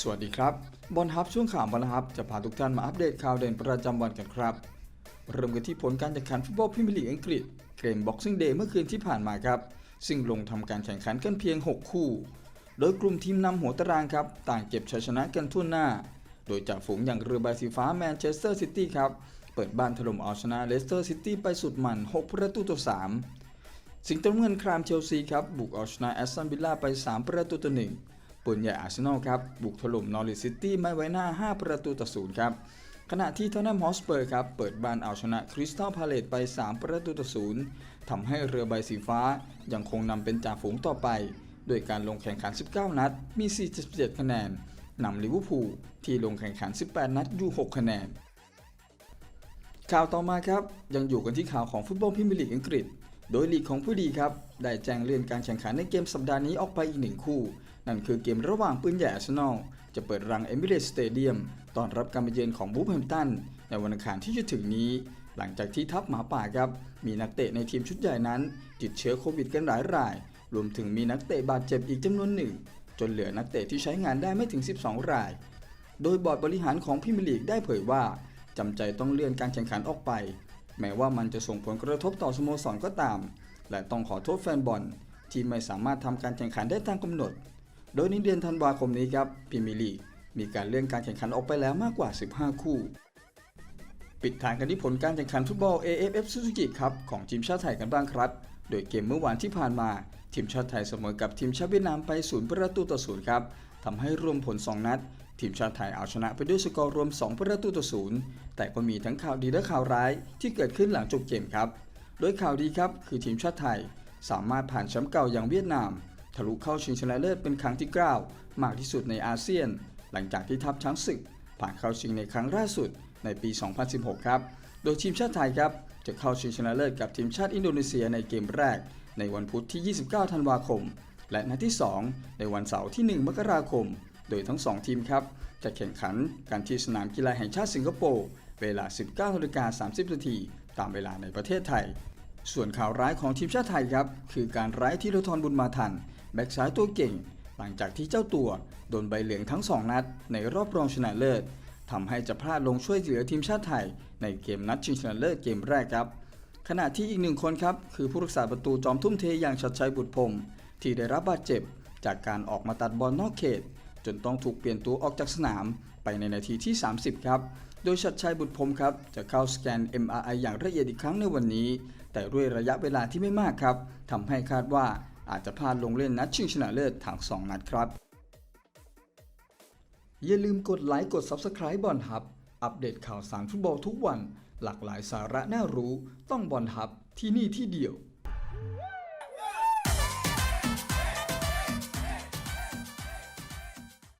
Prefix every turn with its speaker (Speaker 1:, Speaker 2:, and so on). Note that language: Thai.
Speaker 1: สวัสดีครับบอลฮับช่วงข่าวบอลฮับจะพาทุกท่านมาอัปเดตข่าวเด่นประจำวันกันครับ เริ่มกันที่ผลการแข่งขันฟุตบอลพรีเมียร์ลีกอังกฤษเกมบ็อกซิ่งเดย์เมื่อคืนที่ผ่านมาครับ ซึ่งลงทำการแข่งขันกันเพียง 6 คู่ โดยกลุ่มทีมนำหัวตารางครับ ต่างเก็บชัยชนะกันทั่วหน้า โดยจากฝูงอย่างเรือใบสีฟ้าแมนเชสเตอร์ซิตี้ครับ เปิดบ้านถล่มเอาชนะเลสเตอร์ซิตี้ไปสุดมัน 6 ประตูต่อ 3 สิงห์ตำเงินครามเชลซีครับ บุกเอาชนะแอสตันวิลล่าไป 3 ประตูต่อ1ปืนใหญ่อาร์เซนอลครับ บุกถล่มนอริสซิตี้ไม่ไว้หน้า 5 ประตูต่อ0ครับ ขณะที่เทนแนมฮอสเปอร์ครับ เปิดบ้านเอาชนะคริสตัลพาเลตไป 3 ประตูต่อ0ทำให้เรือใบสีฟ้ายังคงนำเป็นจ่าฝูงต่อไป โดยการลงแข่งขัน 19 นัด มี 47 คะแนนนำลิเวอร์พูลที่ลงแข่งขัน 18 นัดอยู่ 6 คะแนนข่าวต่อมาครับยังอยู่กันที่ข่าวของฟุตบอลพรีเมียร์ลีกอังกฤษ โดยลีกของผู้ดีครับ ได้แจ้งเลื่อนการแข่งขันในเกมสัปดาห์นี้ออกไปอีกหนึ่งคู่ นั่นคือเกมระหว่างปืนใหญ่อาร์เซนอลจะเปิดรังเอมิเรตสเตเดียมตอนรับการมาเยือนของบูฟแฮมตันในวันอังคารที่จะถึงนี้ หลังจากที่ทัพหมาป่าครับ มีนักเตะในทีมชุดใหญ่นั้น ติดเชื้อโควิดกันหลายราย รวมถึงมีนักเตะบาดเจ็บอีกจำนวนหนึ่ง จนเหลือนักเตะที่ใช้งานได้ไม่ถึง 12 ราย โดยบอร์ดบริหารของพรีเมียร์ลีกได้เผยว่าจำใจต้องเลื่อนการแข่งขันออกไป แม้ว่ามันจะส่งผลกระทบต่อสโมสรก็ตาม และต้องขอโทษแฟนบอลที่ไม่สามารถทำการแข่งขันได้ตามกำหนด โดยในเดือนธันวาคมนี้ครับพรีเมียร์ลีกมีการเลื่อนการแข่งขันออกไปแล้วมากกว่า 15 คู่ ปิดท้ายกันที่ผลการแข่งขันฟุตบอล AFF Suzuki ครับของทีมชาติไทยกันบ้างครับ โดยเกมเมื่อวานที่ผ่านมา ทีมชาติไทยเสมอกับทีมชาติเวียดนามไป 0 ประตูต่อ0ครับทำให้รวมผล 2 นัด ทีมชาติไทยเอาชนะไปด้วยสกอร์รวม 2 ประตูต่อ0แต่ก็มีทั้งข่าวดีและข่าวร้ายที่เกิดขึ้นหลังจบเกมครับ โดยข่าวดีครับคือทีมชาติไทย สามารถผ่านแชมป์เก่าอย่างเวียดนาม ทะลุเข้าชิงชนะเลิศเป็นครั้งที่ 9 มากที่สุดในอาเซียน หลังจากที่ทัพช้างศึก ผ่านเข้าชิงในครั้งล่าสุดในปี 2016 ครับ โดยทีมชาติไทยครับจะเข้าชิงชนะเลิศกับทีมชาติอินโดนีเซียในเกมแรก ในวันพุธที่ 29 ธันวาคม และนัดที่ 2 ในวันเสาร์ที่ 1 มกราคม โดยทั้ง 2 ทีมครับ จะแข่งขันกันที่สนามกีฬาแห่งชาติสิงคโปร์เวลา 19นาฬิกา30นาทีตามเวลาในประเทศไทย ส่วนข่าวร้ายของทีมชาติไทยครับ คือการไร้ธีรทรบุญมาทัน แบ็กซ้ายตัวเก่ง หลังจากที่เจ้าตัวโดนใบเหลืองทั้ง 2 นัด ในรอบรองชนะเลิศทำให้จะพลาดลงช่วยเหลือทีมชาติไทย ในเกมนัดชิงชนะเลิศเกมแรกครับ ขณะที่อีกหนึ่งคนครับ คือผู้รักษาประตูจอมทุ่มเทอย่างชัดชัยบุตรพงศ์ที่ได้รับบาดเจ็บ จากการออกมาตัดบอลนอกเขต จนต้องถูกเปลี่ยนตัวออกจากสนามไปในนาทีที่ 30 ครับ โดยชัดชัยบุตรพรมครับ จะเข้าสแกน MRI อย่างละเอียดอีกครั้งในวันนี้ แต่ด้วยระยะเวลาที่ไม่มากครับทำให้คาดว่าอาจจะพลาดลงเล่นนัดชิงชนะเลิศทั้งสองนัดครับ อย่าลืมกดไลค์กด Subscribe บอลฮับ อัปเดตข่าวสารฟุตบอลทุกวัน หลากหลายสาระน่ารู้ ต้องบอลฮับที่นี่ที่เดียว